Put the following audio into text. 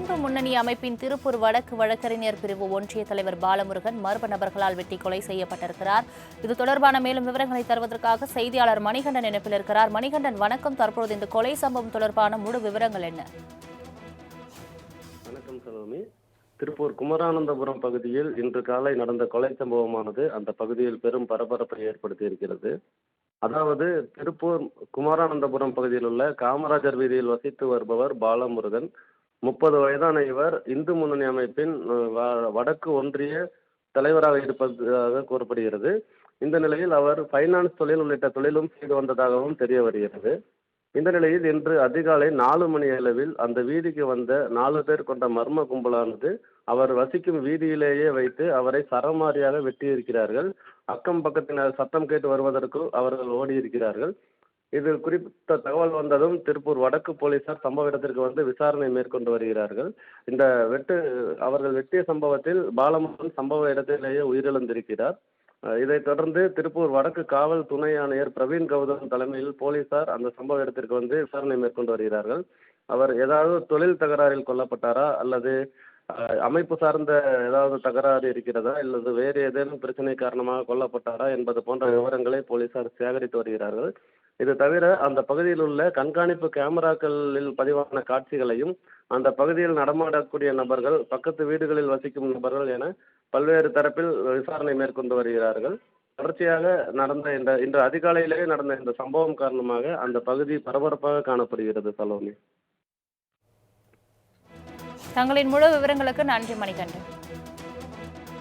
இந்து முன்னணி அமைப்பின் திருப்பூர் வடக்கு வழக்கறிஞர் பிரிவு ஒன்றிய தலைவர் பாலமுருகன் மர்ம நபர்களால் வெட்டி கொலை செய்யப்பட்டிருக்கிறார். இது தொடர்பான மேலும் விவரங்களை தருவதற்காக செய்தியாளர் மணிகண்டன் இணைப்பில் இருக்கிறார். மணிகண்டன் வணக்கம். தற்போது இந்த கொலை சம்பவம் தொடர்பான முழு விவரங்கள் என்ன? வணக்கம் செல்வமி திருப்பூர் குமரானந்தபுரம் பகுதியில் இன்று காலை நடந்த கொலை சம்பவமானது அந்த பகுதியில் பெரும் பரபரப்பை ஏற்படுத்தி இருக்கிறது. அதாவது திருப்பூர் குமாரானந்தபுரம் பகுதியில் உள்ள காமராஜர் வீதியில் வசித்து வருபவர் பாலமுருகன். முப்பது வயதான இவர் இந்து முன்னணி அமைப்பின் வ- வடக்கு ஒன்றிய தலைவராக இருப்பதாக கூறப்படுகிறது. இந்த நிலையில் அவர் ஃபைனான்ஸ் தொழில் உள்ளிட்ட தொழிலும் செய்து வந்ததாகவும் தெரிய வருகிறது. இந்த நிலையில் இன்று அதிகாலை நாலு மணி அளவில் அந்த வீதிக்கு வந்த நாலு பேர் கொண்ட மர்ம கும்பலானது அவர் வசிக்கும் வீதியிலேயே வைத்து அவரை சரமாரியாக வெட்டியிருக்கிறார்கள். அக்கம் பக்கத்தினர் சத்தம் கேட்டு வருவதற்குள் அவர்கள் ஓடியிருக்கிறார்கள். இது குறித்த தகவல் வந்ததும் திருப்பூர் வடக்கு போலீசார் சம்பவ இடத்திற்கு வந்து விசாரணை மேற்கொண்டு வருகிறார்கள். இந்த வெட்டு அவர்கள் வெட்டிய சம்பவத்தில் பாலமுருகன் சம்பவ இடத்திலேயே உயிரிழந்திருக்கிறார். இதைத் தொடர்ந்து திருப்பூர் வடக்கு காவல் துணை ஆணையர் பிரவீன் கௌதம் தலைமையில் போலீசார் அந்த சம்பவ இடத்திற்கு வந்து விசாரணை மேற்கொண்டு வருகிறார்கள். அவர் ஏதாவது தொழில் தகராறில் கொல்லப்பட்டாரா? அல்லது அமைப்பு சார்ந்த ஏதாவது தகராறு இருக்கிறதா? அல்லது வேறு ஏதேனும் பிரச்சனை காரணமாக கொல்லப்பட்டாரா? என்பது போன்ற விவரங்களை போலீசார் சேகரித்து வருகிறார்கள். இது தவிர அந்த பகுதியில் உள்ள கண்காணிப்பு கேமராக்களில் பதிவான காட்சிகளையும் அந்த பகுதியில் நடமாடக்கூடிய நபர்கள் பக்கத்து வீடுகளில் வசிக்கும் நபர்கள் என பல்வேறு தரப்பில் விசாரணை மேற்கொண்டு வருகிறார்கள். தொடர்ச்சியாக நடந்த இந்த இன்று அதிகாலையிலேயே நடந்த இந்த சம்பவம் காரணமாக அந்த பகுதி பரபரப்பாக காணப்படுகிறது சலோனி. தங்களின் முழு விவரங்களுக்கு நன்றி மணிகண்டன்.